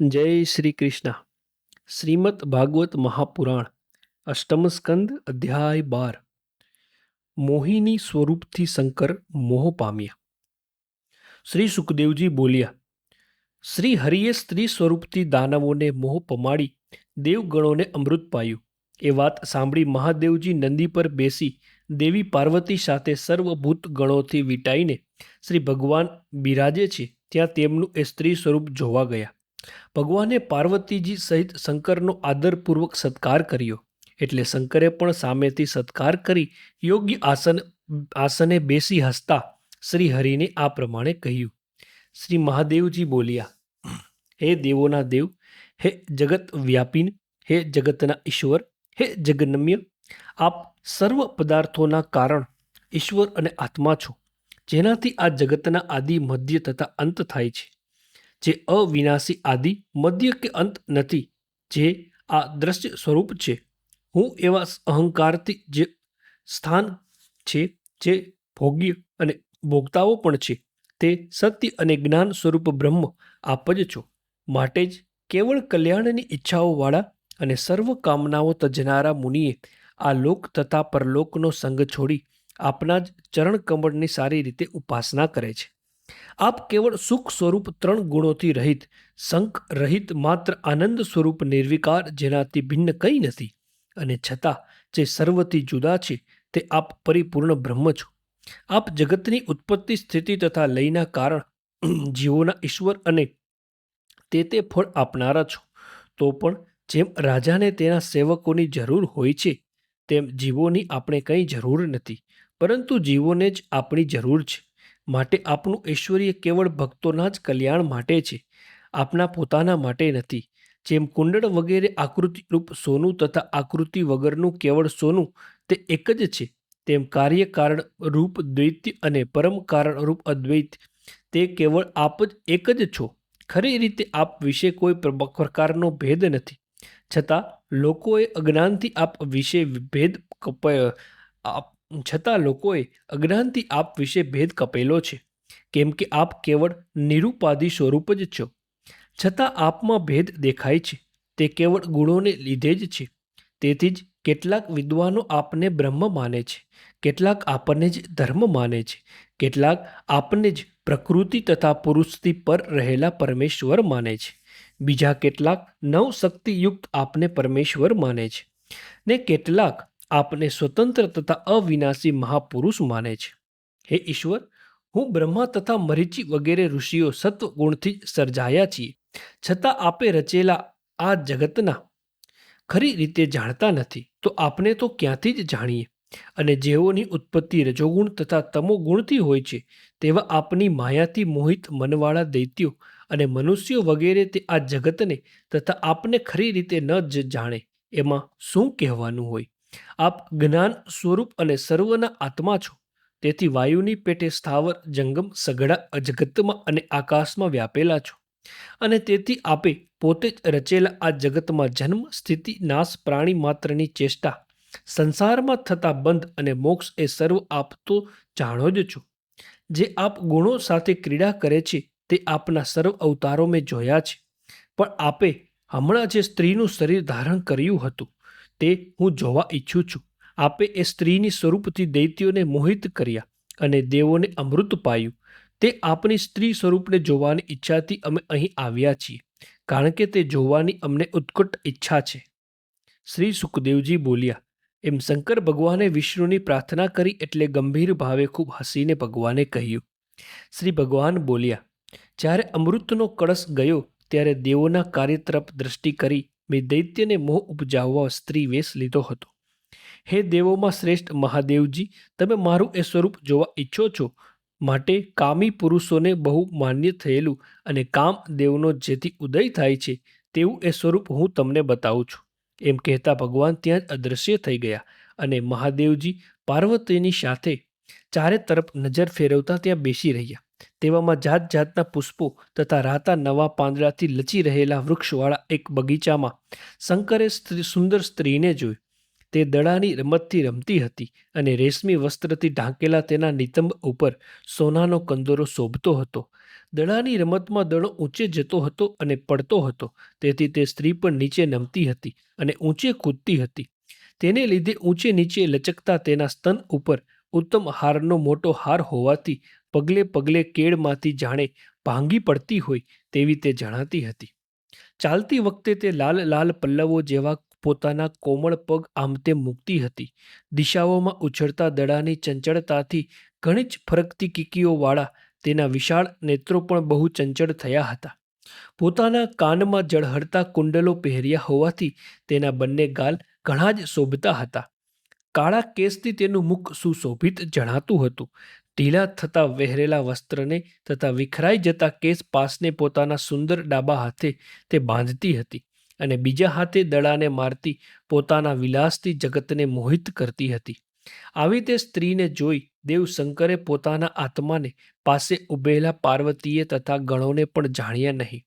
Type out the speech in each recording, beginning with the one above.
જય શ્રી કૃષ્ણ. શ્રીમદ ભાગવત મહાપુરાણ, અષ્ટમ સ્કંદ, અધ્યાય બાર. મોહિની સ્વરૂપથી શંકર મોહ પામ્યા. શ્રી સુખદેવજી બોલ્યા, શ્રી હરિએ સ્ત્રી સ્વરૂપથી દાનવોને મોહ પમાડી દેવગણોને અમૃત પાયું. એ વાત સાંભળી મહાદેવજી નંદી પર બેસી દેવી પાર્વતી સાથે સર્વભૂત ગણોથી વીંટાઈને શ્રી ભગવાન બિરાજે છે, ત્યાં તેમનું એ સ્ત્રી સ્વરૂપ જોવા ગયા. ભગવાને પાર્વતીજી સહિત શંકરનો આદરપૂર્વક સત્કાર કર્યો. એટલે શંકરે પણ સામેથી સત્કાર કરી યોગ્ય આસન, આસને બેસી હસતા શ્રી હરિને આ પ્રમાણે કહ્યું. શ્રી મહાદેવજી બોલ્યા, હે દેવોના દેવ, હે જગત વ્યાપીન, હે જગતના ઈશ્વર, હે જગનમ્ય આપ સર્વ પદાર્થોના કારણ ઈશ્વર અને આત્મા છો, જેનાથી આ જગતના આદિ મધ્ય તથા અંત થાય છે. જે અવિનાશી આદિ મધ્ય કે અંત નથી, જે આ દ્રશ્ય સ્વરૂપ છે. હું એવા અહંકારથી જે સ્થાન છે, જે ભોગ્ય અને ભોગતાઓ પણ છે, તે સત્ય અને જ્ઞાન સ્વરૂપ બ્રહ્મ આપ જ છો. માટે જ કેવળ કલ્યાણની ઈચ્છાઓવાળા અને સર્વ કામનાઓ તજનારા મુનિએ આ લોક તથા પરલોકનો સંગ છોડી આપના જ ચરણ કમળની સારી રીતે ઉપાસના કરે છે. આપ કેવળ સુખ સ્વરૂપ ત્રણ ગુણોથી રહિત શંક રહિત માત્ર આનંદ સ્વરૂપ નિર્વિકાર જેનાથી ભિન્ન કંઈ નથી. અને છતાં જે સર્વથી જુદા છે, તે આપ પરિપૂર્ણ બ્રહ્મ છો. આપ જગતની ઉત્પત્તિ સ્થિતિ તથા લયના કારણ, જીવોના ઈશ્વર અને તે તે ફળ આપનારા છો. તો પણ જેમ રાજાને તેના સેવકોની જરૂર હોય છે, તેમ જીવોની આપણે કંઈ જરૂર નથી. પરંતુ જીવોને જ આપણી જરૂર છે. માટે આપનું ઐશ્વર્ય કેવળ ભક્તોના જ કલ્યાણ માટે છે, આપના પોતાના માટે નથી. જેમ કુંડળ વગેરે આકૃતિરૂપ સોનું તથા આકૃતિ વગરનું કેવળ સોનું તે એક જ છે, તેમ કાર્યકારણ રૂપ દ્વૈત્ય અને પરમ કારણ રૂપ અદ્વૈત તે કેવળ આપ જ એક જ છો. ખરી રીતે આપ વિશે કોઈ પ્રકારનો ભેદ નથી. છતાં, લોકોએ અજ્ઞાનથી આપ વિશે ભેદ આપ છતાં લોકોએ અજ્ઞાનથી આપ વિશે ભેદ કપેલો છે. કેમ કે આપ કેવળ નિરુપાધિ સ્વરૂપ જ છો. છતાં આપમાં ભેદ દેખાય છે. તે કેવળ ગુણોને લીધે જ છે. તેથી જ કેટલાક વિદ્વાનો આપને બ્રહ્મ માને છે. કેટલાક આપણને જ ધર્મ માને છે. કેટલાક આપને જ પ્રકૃતિ તથા પુરુષથી પર રહેલા પરમેશ્વર માને છે. બીજા કેટલાક નવશક્તિયુક્ત આપને પરમેશ્વર માને છે. ને કેટલાક આપને સ્વતંત્ર તથા અવિનાશી મહાપુરુષ માને છે. હે ઈશ્વર, હું બ્રહ્મા તથા મરીચી વગેરે ઋષિઓ સત્વ ગુણથી સર્જાયા છીએ, છતાં આપે રચેલા આ જગતના ખરી રીતે જાણતા નથી, તો આપને તો ક્યાંથી જ જાણીએ? અને જેઓની ઉત્પત્તિ રજોગુણ તથા તમોગુણથી હોય છે, તેવા આપની માયાથી મોહિત મનવાળા દૈત્યો અને મનુષ્યો વગેરે તે આ જગતને તથા આપને ખરી રીતે ન જ જાણે, એમાં શું કહેવાનું હોય? આપ જ્ઞાન સ્વરૂપ અને સર્વના આત્મા છો. તેથી વાયુની પેટે સ્થાવર જંગમ સઘળા અજગતમાં અને આકાશમાં વ્યાપેલા છો. અને તેથી આપે પોતે જ રચેલા આ જગતમાં જન્મ, સ્થિતિ, નાશ, પ્રાણી માત્રની ચેષ્ટા, સંસારમાં થતા બંધ અને મોક્ષ એ સર્વ આપ તો જાણો જ છો. જે આપ ગુણો સાથે ક્રીડા કરે છે તે આપના સર્વ અવતારો મેં જોયા છે. પણ આપે હમણાં જે સ્ત્રીનું શરીર ધારણ કર્યું હતું તે હું જોવા ઈચ્છું છું. આપે એ સ્ત્રીની સ્વરૂપથી દૈત્યોને મોહિત કર્યા અને દેવોને અમૃત પાયું. તે આપની સ્ત્રી સ્વરૂપને જોવાની ઈચ્છાથી અમે અહીં આવ્યા છીએ, કારણ કે તે જોવાની અમને ઉત્કટ ઈચ્છા છે. શ્રી સુખદેવજી બોલ્યા, એમ શંકર ભગવાને વિષ્ણુની પ્રાર્થના કરી એટલે ગંભીર ભાવે ખૂબ હસીને ભગવાને કહ્યું. શ્રી ભગવાન બોલ્યા, જ્યારે અમૃતનો કળશ ગયો ત્યારે દેવોના કાર્ય તરફ દ્રષ્ટિ કરી મેં દૈત્યને મોહ ઉપજાવવા સ્ત્રી વેશ લીધો હતો. હે દેવોમાં શ્રેષ્ઠ મહાદેવજી, તમે મારું એ સ્વરૂપ જોવા ઈચ્છો છો? માટે કામી પુરુષોને બહુ માન્ય થયેલું અને કામ દેવનો જેથી ઉદય થાય છે, તેવું એ સ્વરૂપ હું તમને બતાવું છું. એમ કહેતા ભગવાન ત્યાં જ અદૃશ્ય થઈ ગયા અને મહાદેવજી પાર્વતીની સાથે ચારે તરફ નજર ફેરવતા ત્યાં બેસી રહ્યા. તેવામાં જાત જાતના પુષ્પો તથા રાતા નવા પાંદડાથી લચી રહેલા વૃક્ષવાળા એક બગીચામાં શંકરે સુંદર સ્ત્રીને જોઈ તે દડાની રમતથી રમતી હતી અને રેશમી વસ્ત્રથી ઢાંકેલા તેના નિતંબ ઉપર સોનાનો કંદોરો શોભતો હતો. દડાની રમતમાં દડો ઊંચે જતો હતો અને પડતો હતો, તેથી તે સ્ત્રી પણ નીચે નમતી હતી અને ઊંચે કૂદતી હતી. તેને લીધે ઊંચે નીચે લચકતા તેના સ્તન ઉપર ઉત્તમ હારનો મોટો હાર હોવાથી પગલે પગલે કેળમાંથી જાણે ભાંગી પડતી હોય તેવી તે જણાતી હતી. ચાલતી વખતે તે લાલ લાલ પલ્લવો જેવા પોતાના કોમળ પગ આમ તેમ મૂકતી હતી. દિશાઓમાં ઉછળતા દડાની ચંચળતાથી ઘણી જ ફરકતી કીકીઓવાળા તેના વિશાળ નેત્રો પણ બહુ ચંચળ થયા હતા. પોતાના કાનમાં જળહળતા કુંડલો પહેર્યા હોવાથી તેના બંને ગાલ ઘણા જ શોભતા હતા. કાળા કેસથી તેનું મુખ સુશોભિત જણાતું હતું. ઢીલા થતા વહેરેલા વસ્ત્રને તથા વિખરાઈ જતા કેસ પાસને પોતાના સુંદર ડાબા હાથે તે બાંધતી હતી અને બીજા હાથે દડાને મારતી પોતાના વિલાસથી જગતને મોહિત કરતી હતી. આવી તે સ્ત્રીને જોઈ દેવશંકરે પોતાના આત્માને પાસે ઉભેલા પાર્વતીએ તથા ગણોને પણ જાણ્યા નહીં.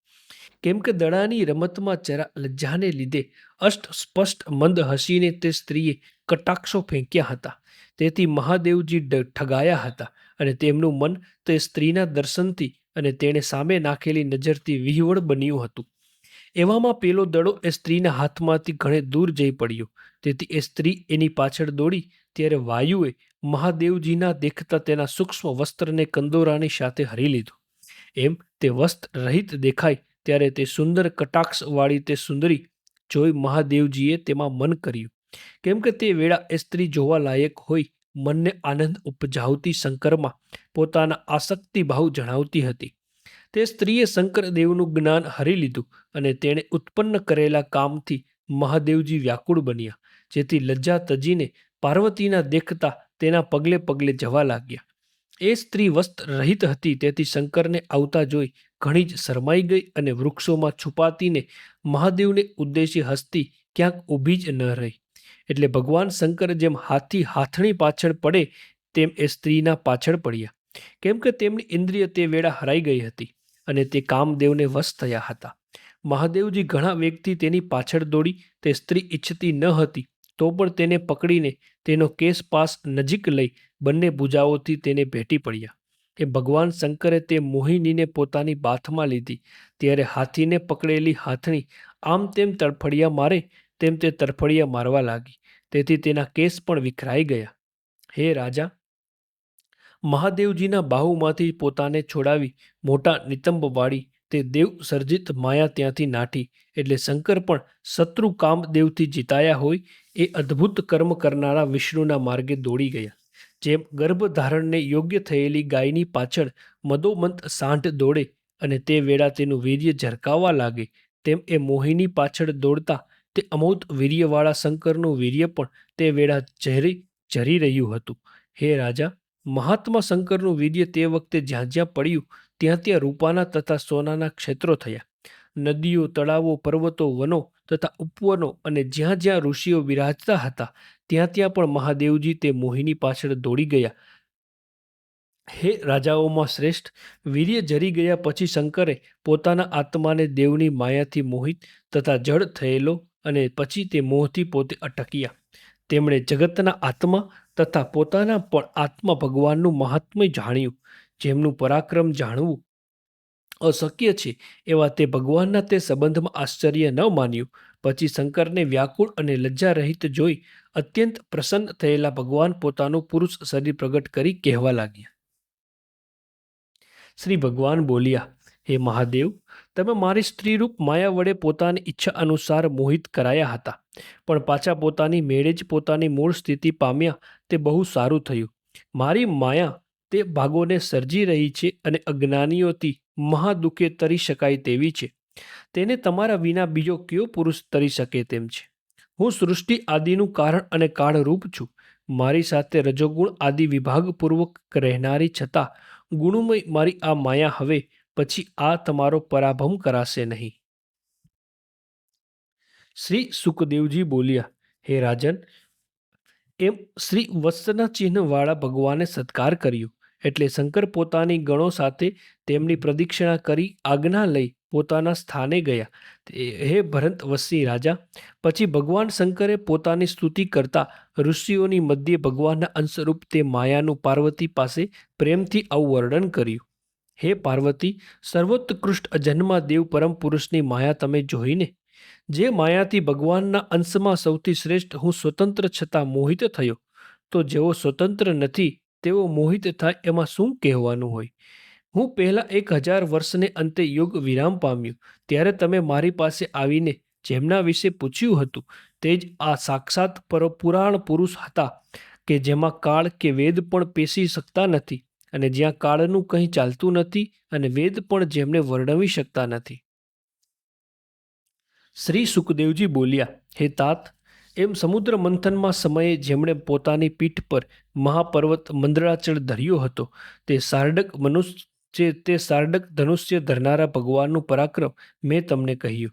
કેમ કે દડાની રમતમાં જરા લજ્જાને લીધે અષ્ટ સ્પષ્ટ મંદ હસીને તે સ્ત્રીએ કટાક્ષો ફેંક્યા હતા. તેથી મહાદેવજી ઠગાયા હતા અને તેમનું મન તે સ્ત્રીના દર્શનથી અને તેણે સામે નાખેલી નજરથી વિહવળ બન્યું હતું. એવામાં પેલો દડો એ સ્ત્રીના હાથમાંથી ઘણે દૂર જઈ પડ્યો. તેથી એ સ્ત્રી એની પાછળ દોડી, ત્યારે વાયુએ મહાદેવજીના દેખતા તેના સૂક્ષ્મ વસ્ત્રને કંદોરાની સાથે હરી લીધું. એમ તે વસ્ત્ર રહિત દેખાય, ત્યારે તે સુંદર કટાક્ષવાળી તે સુંદરી જોઈ મહાદેવજીએ તેમાં મન કર્યું. કેમ કે તે વેળા એ સ્ત્રી જોવા લાયક હોય, મનને આનંદ ઉપજાવતી શંકરમાં પોતાના આસક્તિ ભાવ જણાવતી હતી. તે સ્ત્રીએ શંકરદેવનું જ્ઞાન હરી લીધું અને તેણે ઉત્પન્ન કરેલા કામથી મહાદેવજી વ્યાકુળ બન્યા, જેથી લજ્જા તજીને પાર્વતીના દેખતા તેના પગલે પગલે જવા લાગ્યા. એ સ્ત્રી વસ્ત્ર રહિત હતી, તેથી શંકરને આવતા જોઈ ઘણી જ શરમાઈ ગઈ અને વૃક્ષોમાં છુપાતીને મહાદેવને ઉદ્દેશી હસ્તી ક્યાંક ઊભી જ ન રહી. એટલે ભગવાન શંકર જેમ હાથી હાથણી પાછળ પડે, તેમ એ સ્ત્રીના પાછળ પડ્યા. કેમ કે તેમની ઇન્દ્રિય તે વેળા હરાઈ ગઈ હતી અને તે કામદેવને વશ થયા હતા. મહાદેવજી ઘણા વેગથી તેની પાછળ દોડી, તે સ્ત્રી ઈચ્છતી ન હતી, તો પણ તેને પકડીને તેનો કેસ પાસ નજીક લઈ બંને ભુજાઓથી તેને ભેટી પડ્યા. એ ભગવાન શંકરે તે મોહિનીને પોતાની બાથમાં લીધી. ત્યારે હાથીને પકડેલી હાથણી આમ તેમ તડફડિયા મારે તેમ તે તરફડિયા મારવા લાગી. તેથી તેના કેસ પણ વિખરાઈ ગયા. હે રાજા! મહાદેવજીના બાહુમાંથી પોતાને છોડાવી મોટા નિતંબ વાળી તે દેવ સર્જિત માયા ત્યાંથી નાઠી. એટલે શંકર પણ શત્રુ કામદેવથી જીતાયા હોય એ અદ્ભુત કર્મ કરનારા વિષ્ણુના માર્ગે દોડી ગયા. જેમ ગર્ભધારણને યોગ્ય થયેલી ગાયની પાછળ મદોમંત સાંઠ દોડે અને તે વેળા તેનું વીર્ય ઝરકાવવા લાગે, તેમ એ મોહિની પાછળ દોડતા તે અમૌત વીર્યવાળા શંકરનું વીર્ય પણ તે વેળા ઝરી ઝરી રહ્યું હતું. હે રાજા, મહાત્મા શંકરનું વીર્ય તે વખતે જ્યાં જ્યાં પડ્યું, ત્યાં ત્યાં રૂપાના તથા સોનાના ક્ષેત્રો થયા. નદીઓ, તળાવો, પર્વતો, વનો તથા ઉપવનો અને જ્યાં જ્યાં ઋષિઓ વિરાજતા હતા, ત્યાં ત્યાં પણ મહાદેવજી તે મોહિની પાછળ દોડી ગયા. હે રાજાઓમાં શ્રેષ્ઠ, વીર્ય જરી ગયા પછી શંકરે પોતાના આત્માને દેવની માયાથી મોહિત તથા જડ થયેલો અને પછી તે મોહથી પોતે અટક્યા. તેમણે જગતના આત્મા તથા પોતાના પણ આત્મા ભગવાનનું મહાત્મ્ય જાણ્યું, જેમનું પરાક્રમ જાણવું અશક્ય છે એવા તે ભગવાનના તે સંબંધમાં આશ્ચર્ય ન માન્યું. પછી શંકરને વ્યાકુળ અને લજ્જારહિત જોઈ અત્યંત પ્રસન્ન થયેલા ભગવાન પોતાનું પુરુષ શરીર પ્રગટ કરી કહેવા લાગ્યા. શ્રી ભગવાન બોલ્યા, હે મહાદેવ, તમે મારી સ્ત્રીરૂપ માયા વડે પોતાની ઈચ્છા અનુસાર મોહિત કરાયા હતા, પણ પાછા પોતાની મેળે જ પોતાની મૂળ સ્થિતિ પામ્યા, તે બહુ સારું થયું. મારી માયા તે ભાગોને સર્જી રહી છે અને અજ્ઞાનીઓથી મહાદુઃખે તરી શકાય તેવી છે. તેને તમારા વિના બીજો કયો પુરુષ તરી શકે તેમ છે? હું સૃષ્ટિ આદિનું કારણ અને કાળરૂપ છું. મારી સાથે રજોગુણ આદિ વિભાગપૂર્વક રહેનારી છતાં, ગુણમય મારી આ માયા હવે પછી આ તમારો પરાભમ કરાશે નહીં. શ્રી સુખદેવજી બોલ્યા, હે રાજન, એમ શ્રી વત્સના ચિહ્નવાળા ભગવાને સત્કાર કર્યો. એટલે શંકર પોતાની ગણો સાથે તેમની પ્રદક્ષિણા કરી આજ્ઞા લઈ પોતાના સ્થાને ગયા. હે ભરત વસી રાજા, પછી ભગવાન શંકરે પોતાની સ્તુતિ કરતા ઋષિઓની મધ્યે ભગવાનના અંશરૂપ તે માયાનું પાર્વતી પાસે પ્રેમથી આવું વર્ણન કર્યું. હે પાર્વતી, સર્વોત્કૃષ્ટ અજન્મા દેવ પરમ પુરુષની માયા તમે જોઈને, જે માયાથી ભગવાનના અંશમાં સૌથી શ્રેષ્ઠ હું સ્વતંત્ર છતાં મોહિત થયો, તો જેઓ સ્વતંત્ર નથી તેઓ મોહિત થાય એમાં શું કહેવાનું હોય? હું પહેલા એક હજાર વર્ષને અંતે યુગ વિરામ પામ્યું. ત્યારે તમે મારી પાસે આવીને જેમના વિશે પૂછ્યું હતું, તે જ આ સાક્ષાત પર પુરાણ પુરુષ હતા, કે જેમાં કાળ કે વેદ પણ પેશી શકતા નથી અને જ્યાં કાળનું કંઈ ચાલતું નથી અને વેદ પણ જેમને વર્ણવી શકતા નથી. શ્રી સુખદેવજી બોલ્યા, હે તાત એમ સમુદ્ર મંથનમાં સમયે જેમણે પોતાની પીઠ પર મહાપર્વત મંદરાચળ ધર્યો હતો, તે સારડક મનુષ્ય તે સારડક ધનુષ્ય ધરનારા ભગવાનનું પરાક્રમ મેં તમને કહ્યું.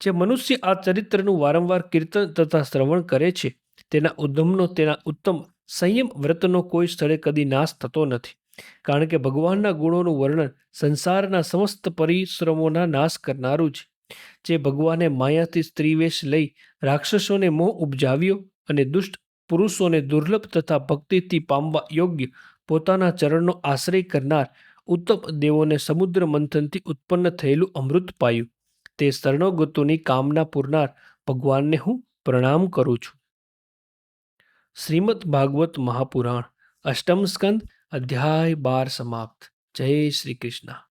જે મનુષ્ય આ ચરિત્રનું વારંવાર કીર્તન તથા શ્રવણ કરે છે, તેના ઉદ્ધમનો, તેના ઉત્તમ સંયમ વ્રતનો કોઈ સ્થળે કદી નાશ થતો નથી. કારણ કે ભગવાનના ગુણોનું વર્ણન સંસારના સમસ્ત પરિશ્રમોના નાશ કરનારું છે. જે ભગવાને માયાથી સ્ત્રીવેશ લઈ રાક્ષસોને મોહ ઉપજાવ્યો અને દુષ્ટ પુરુષોને દુર્લભ તથા ભક્તિથી પામવા યોગ્ય પોતાના ચરણનો આશ્રય કરનાર ઉત્તમ દેવોને સમુદ્ર મંથનથી ઉત્પન્ન થયેલું અમૃત પાયું. તે શરણોગતોની કામના પૂરનાર ભગવાનને હું પ્રણામ કરું છું. શ્રીમદ ભાગવત મહાપુરાણ, અષ્ટમ સ્કંદ, અધ્યાય બાર સમાપ્ત. જય શ્રી કૃષ્ણ.